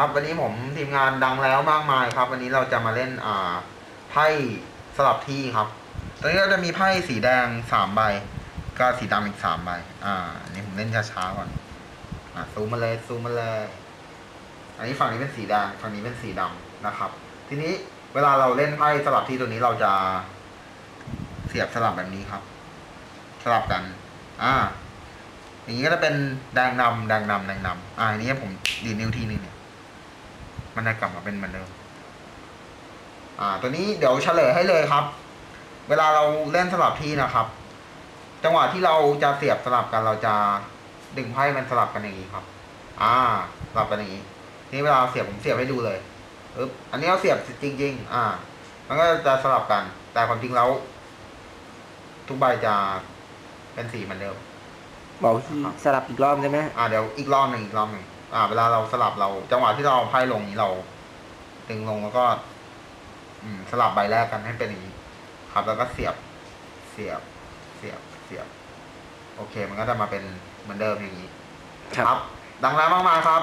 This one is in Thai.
ครับ วันนี้ผมทีมงานดังแล้วมากมายครับ วันนี้เราจะมาเล่นอ่าไพ่สลับที่ครับตอนนี้เราจะมีไพ่สีแดงสามใบก็สีดำอีกสามใบอ่าอันนี้ผมเล่นช้าๆก่อนอ่าซูมมาเลยซูมมาเลยอันนี้ฝั่งนี้เป็นสีแดงฝั่งนี้เป็นสีดำนะครับ ทีนี้เวลาเราเล่นไพ่สลับที่ตัวนี้เราจะเสียบสลับแบบนี้ครับ สลับกัน อ่าอย่างนี้ก็จะเป็นแดงดำแดงดำแดงดำอ่าอันนี้ผมดีดนิ้วทีนึงเนี่ย มันจะกลับมาเป็นเหมือนเดิม อ่า ตัวนี้เดี๋ยวเฉลยให้เลยครับ เวลาเราเล่นสลับที่นะครับ จังหวะที่เราจะเสียบสลับกันเราจะดึงไพ่มันสลับกันอย่างนี้ครับ อ่า สลับกันอย่างนี้ นี่เวลาเสียบผมเสียบให้ดูเลยอึ๊บอันนี้เราเสียบจริง ๆ อ่า มันก็จะสลับกัน แต่ความจริงแล้วทุกใบจะเป็นสีเหมือนเดิมบอกวิธีสลับอีกรอบได้ไหมอ่าเดี๋ยวอีกรอบหนึ่งอีกรอบหนึ่ง อ่า เวลาเราสลับเราจังหวะที่เราเอาไพ่ลงนี้เราดึงลงแล้วก็ อืม สลับใบแรกกันให้เป็นอย่างนี้ครับ แล้วก็เสียบเสียบเสียบเสียบ โอเค มันก็จะมาเป็นเหมือนเดิมอย่างนี้ ครับ ดังแล้วมากมายครับ